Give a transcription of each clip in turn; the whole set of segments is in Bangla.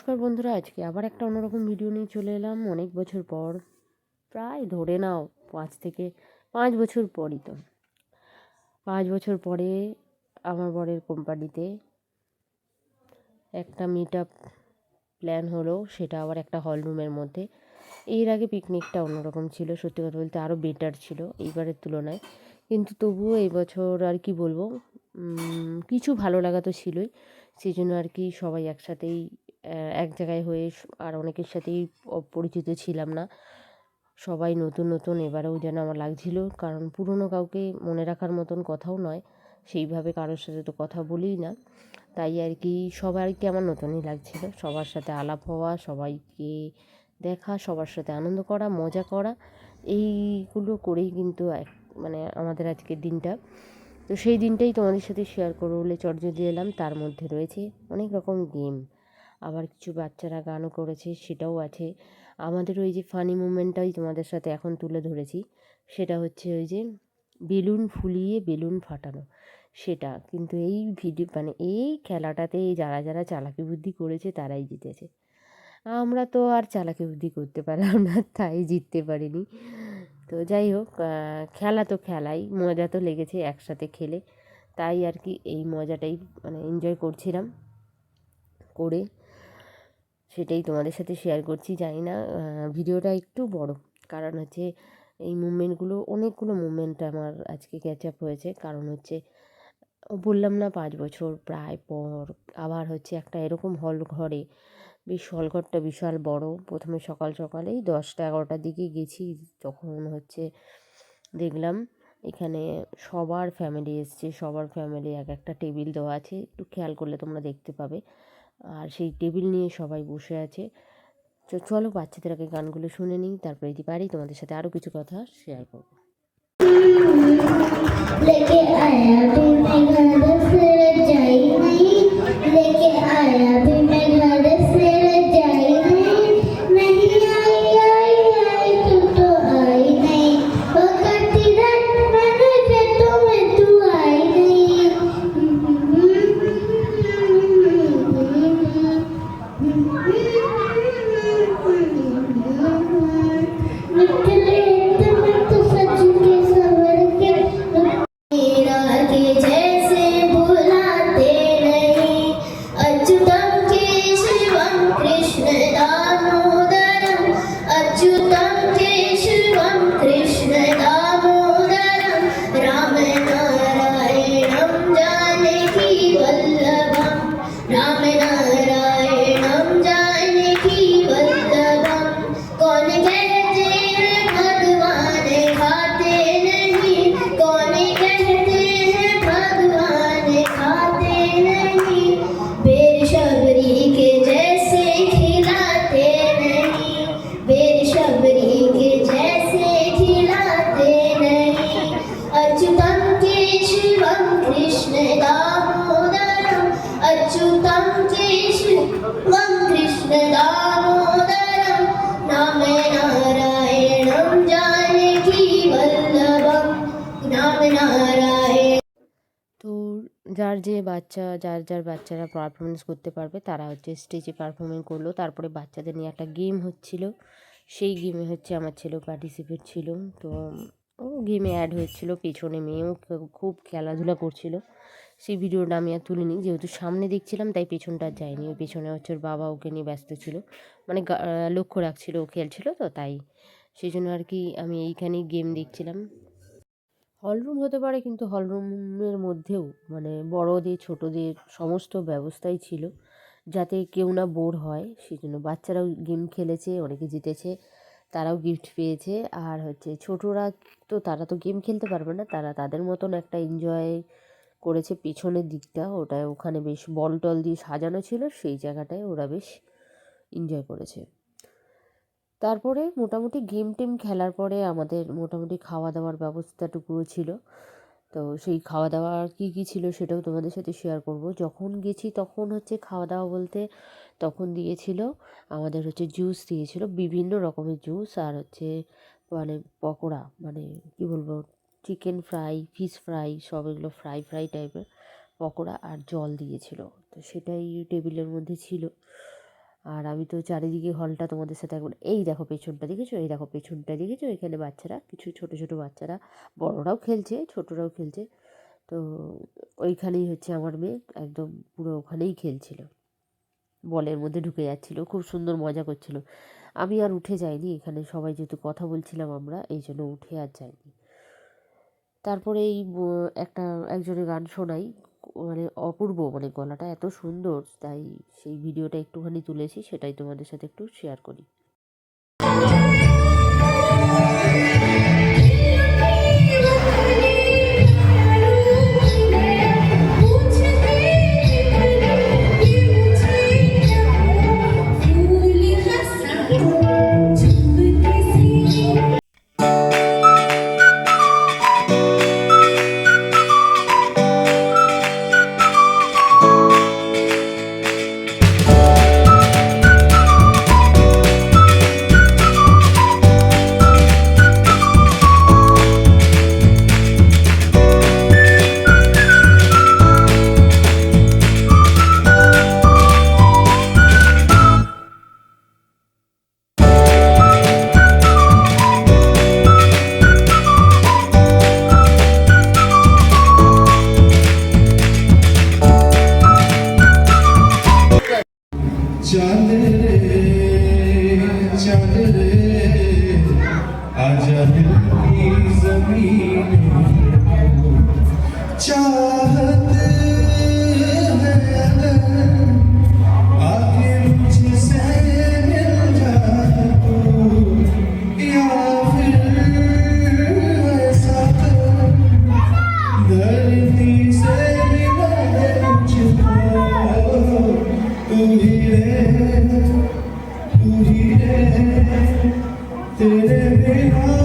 নমস্কার বন্ধুরা, আজকে আবার একটা অন্যরকম ভিডিও নিয়ে চলে এলাম। অনেক বছর পর, প্রায় ধরে নাও পাঁচ থেকে পাঁচ বছর পরই তো। পাঁচ বছর পরে আমার বরের কোম্পানিতে একটা মিট আপ প্ল্যান হলো, সেটা আবার একটা হল রুমের মধ্যে। এর আগে পিকনিকটা অন্যরকম ছিল, সত্যি কথা বলতে আরও বেটার ছিল এইবারের তুলনায়। কিন্তু তবুও এই বছর আর কি বলব কিছু ভালো লাগা তো ছিলই। সেই জন্য আর কি সবাই একসাথেই এক জায়গায় হয়ে আর অনেকের সাথেই পরিচিত ছিলাম না। সবাই নতুন নতুন, এবারেও যেন আমার লাগছিল। কারণ পুরনো কাউকে মনে রাখার মতন কথাও নয়। সেইভাবে কারোর সাথে তো কথা বলিই না। তাই আর কি সবাইকে আমার নতুনই লাগছিল। সবার সাথে আলাপ হওয়া, সবাইকে দেখা, সবার সাথে আনন্দ করা, মজা করা, এইগুলো করেই কিন্তু এক- মানে আমাদের আজকের দিনটা। তো সেই দিনটাই তোমাদের সাথে শেয়ার করব বলে চটজলদি এলাম। তার মধ্যে রয়েছে অনেক রকম গেম আবার কিছু বাচ্চারা গানও করেছে, সেটাও আছে। আমাদের ওই যে ফানি মুমেন্টটাই তোমাদের সাথে এখন তুলে ধরেছি। সেটা হচ্ছে ওই যে বেলুন ফুলিয়ে বেলুন ফাটানো। সেটা কিন্তু এই ভিডিও মানে এই খেলাটাতে যারা যারা চালাকি বুদ্ধি করেছে তারাই জিতেছে। আমরা তো আর চালাকি বুদ্ধি করতে পারলাম না, তাই জিততে পারিনি। তো যাই হোক খেলা তো খেলাই, মজা তো লেগেছে একসাথে খেলে। তাই আর কি এই মজাটাই মানে এনজয় করছিলাম। করে সেটাই তোমাদের সাথে শেয়ার করছি, জানি না ভিডিওটা একটু বড়। কারণ হচ্ছে এই মুভমেন্টগুলো অনেকগুলো মুভমেন্ট আমার আজকে ক্যাচ আপ হয়েছে। কারণ হচ্ছে, বললাম না পাঁচ বছর প্রায় পর আবার হচ্ছে একটা এরকম হল ঘরে, বেশ হলঘরটা বিশাল বড়। প্রথমে সকাল সকালেই দশটা এগারোটার দিকে গেছি তখন হচ্ছে দেখলাম এখানে সবার ফ্যামিলি এসছে সবার ফ্যামিলি এক একটা টেবিল দেওয়া আছে একটু খেয়াল করলে তোমরা দেখতে পাবে আর সেই টেবিল নিয়ে সবাই বসে আছে তো চলো বাচ্চাদের আগে গানগুলো শুনে নিই তারপরে যদি পারি তোমাদের সাথে আরও কিছু কথা শেয়ার করবো लेके आया भी मैं घर से रजाई नहीं लेके आया भी मैं घर তো যার যে বাচ্চা, যার যার বাচ্চারা পারফরমেন্স করতে পারবে, তারা হচ্ছে স্টেজে পারফরমেন্স করল। তারপরে বাচ্চাদের নিয়ে একটা গেম হচ্ছিল। সেই গেমে হচ্ছে আমার ছেলেও পার্টিসিপেট ছিল। তো ও গেমে অ্যাড হয়েছিল। পেছনে মেয়েও খুব খেলাধুলা করছিল। সেই ভিডিওটা আমি আর তুলিনি। যেহেতু সামনে দেখছিলাম, তাই পেছনটা যায়নি। ওই পেছনে হচ্ছে ওর বাবা ওকে নিয়ে ব্যস্ত ছিল। মানে লক্ষ্য রাখছিল, ও খেলছিল তো, তাই। সেই জন্য আর কি আমি এইখানেই গেম দেখছিলাম। হলরুম হতে পারে কিন্তু হলরুমের মধ্যেও মানে বড়দের, ছোটদের সমস্ত ব্যবস্থাই ছিল। যাতে কেউ না বোর হয় সেই জন্য বাচ্চারাও গেম খেলেছে, অনেকে জিতেছে, তারাও গিফট পেয়েছে। আর হচ্ছে ছোটরা তো, তারা তো গেম খেলতে পারবে না, তারা তাদের মতন একটা এনজয় করেছে পিছনের দিকটা। ওটা ওখানে বেশ বল টল দিয়ে সাজানো ছিল, সেই জায়গাটায় ওরা বেশ এনজয় করেছে। তারপরে মোটামুটি গেম টেম খেলার পরে আমাদের মোটামুটি খাওয়া দাওয়ার ব্যবস্থাটুকুও ছিল। তো সেই খাওয়া দাওয়া কী কী ছিল সেটাও তোমাদের সাথে শেয়ার করব। যখন গেছি তখন হচ্ছে খাওয়া দাওয়া বলতে তখন দিয়েছিল আমাদের হচ্ছে জুস দিয়েছিল, বিভিন্ন রকমের জুস আর হচ্ছে মানে পকোড়া মানে কী বলব চিকেন ফ্রাই ফিশ ফ্রাই সব এগুলো ফ্রাই ফ্রাই টাইপের পকোড়া আর জল দিয়েছিল। তো সেটাই টেবিলের মধ্যে ছিল। আর আমি তো চারিদিকে হলটা তোমাদের সাথে একবার এই দেখো পেছনটা দেখেছ? এই দেখো পেছনটা দেখেছ? এখানে বাচ্চারা, কিছু ছোট ছোট বাচ্চারা, বড়রাও খেলছে, ছোটরাও খেলছে। তো ওইখানেই হচ্ছে আমার মেয়ে একদম পুরো ওখানেই খেলছিল। বলের মধ্যে ঢুকে যাচ্ছিল, খুব সুন্দর মজা করছিল। আমি আর উঠে যাইনি এখানে, সবাই যেহেতু কথা বলছিলাম আমরা, এই জন্য উঠে আর যাইনি। তারপরে এই একটা, একজনের গান শোনাই। মানে অপূর্ব মানে গলাটা এত সুন্দর, তাই সেই ভিডিওটা একটুখানি তুলেছি, সেটাই তোমাদের সাথে একটু শেয়ার করি। চাঁদ तेरे बिना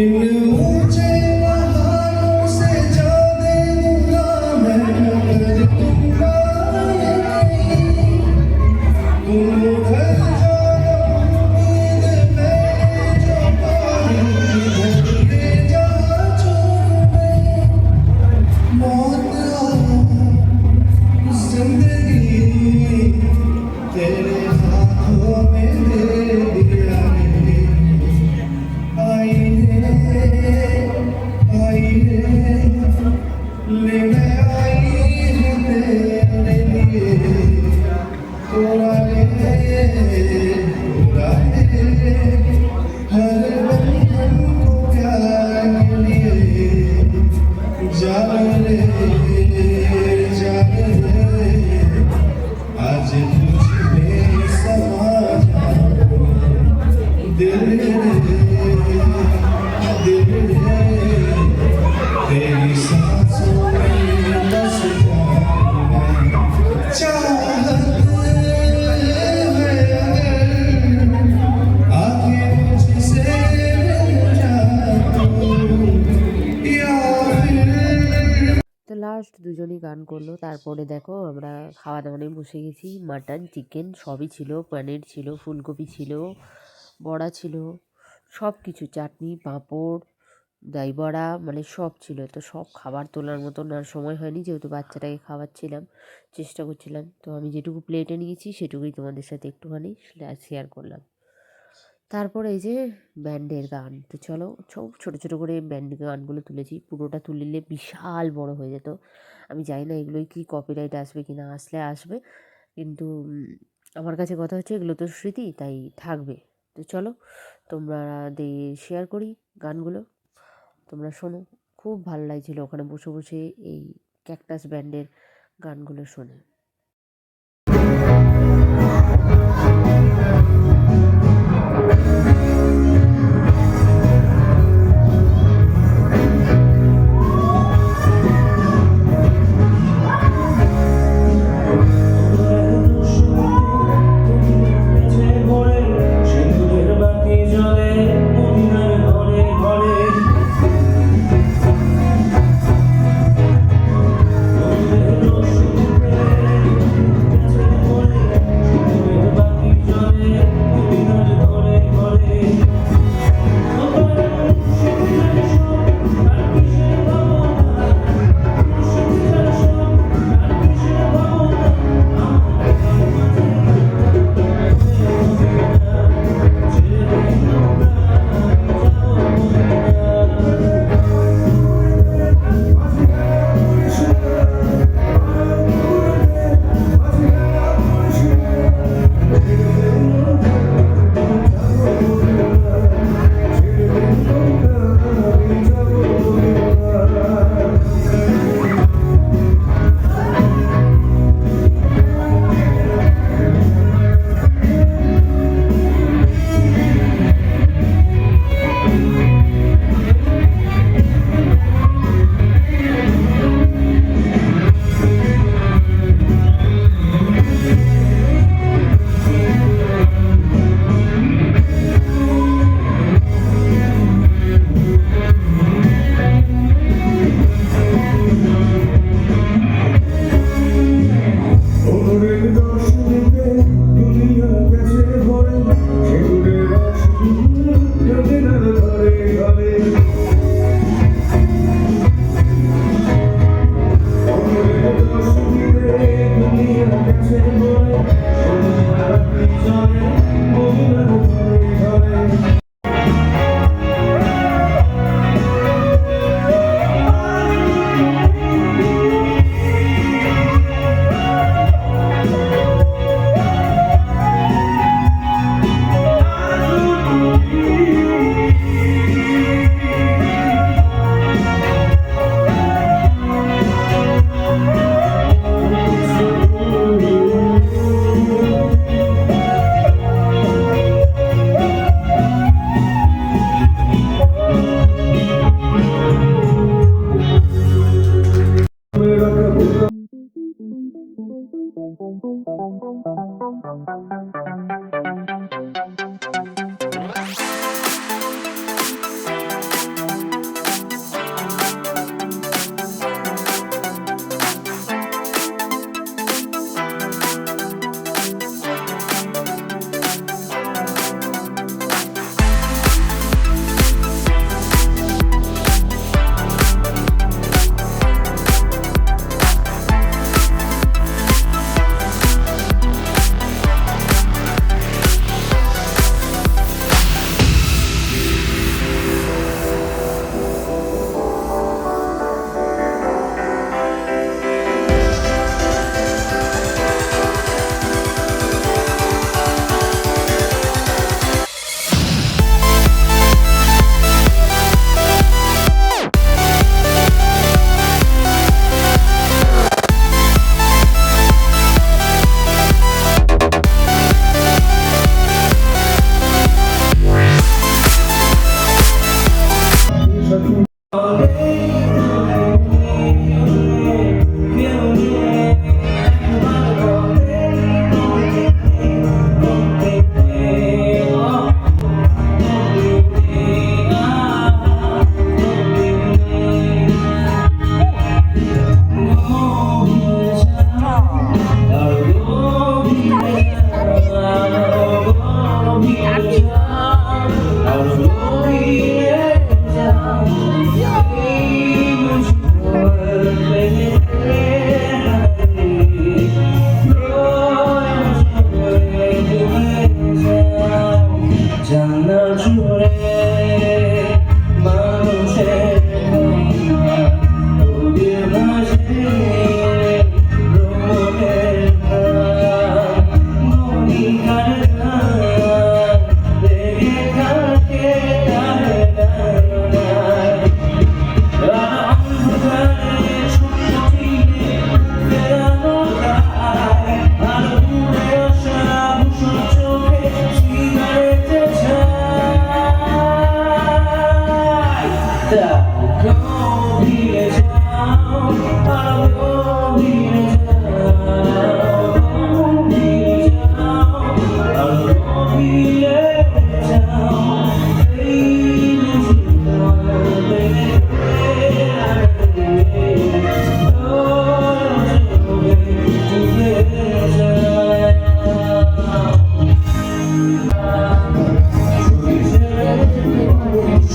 Senhor. গান করল। তারপরে দেখো আমরা খাওয়া দাওয়া নিয়ে বসে গেছি। মাটন, চিকেন সবই ছিল, পনির ছিল, ফুলকপি ছিল, বড়া ছিল সব কিছু চাটনি, পাঁপড় দই বড়া মানে সব ছিল। তো সব খাবার তোলার মতন আর সময় হয়নি, যেহেতু বাচ্চাটাকে খাওয়াচ্ছিলাম, চেষ্টা করছিলাম। তো আমি যেটুকু প্লেটে নিয়েছি, সেটুকুই তোমাদের সাথে একটুখানি শেয়ার করলাম। তারপরে এই যে ব্যান্ডের গান। তো চলো, সব ছোটো ছোটো করে ব্যান্ড গানগুলো তুলেছি। পুরোটা তুলিলে বিশাল বড় হয়ে যেত। আমি জানি না এগুলোই কি কপিরাইট আসবে কি না আসলে আসবে। কিন্তু আমার কাছে কথা হচ্ছে এগুলো তো স্মৃতি, তাই থাকবে। তো চলো, তোমরা দিয়ে শেয়ার করি গানগুলো। তোমরা শোনো। খুব ভালো লাগছিল ওখানে বসে বসে এই ক্যাকটাস ব্যান্ডের গানগুলো শুনে।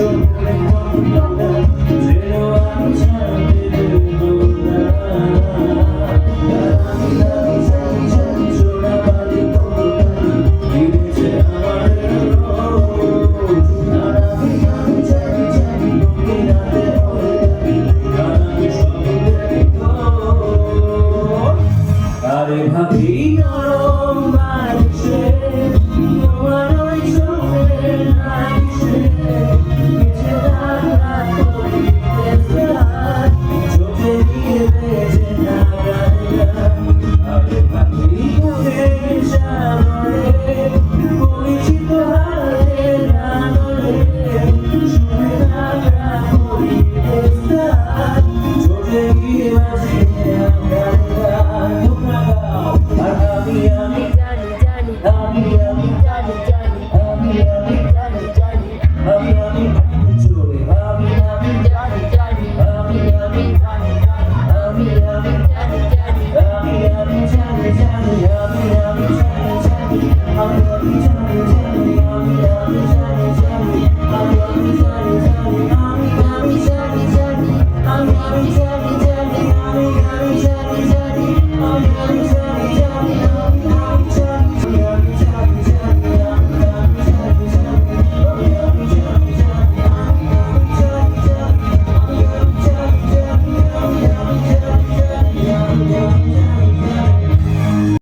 Don't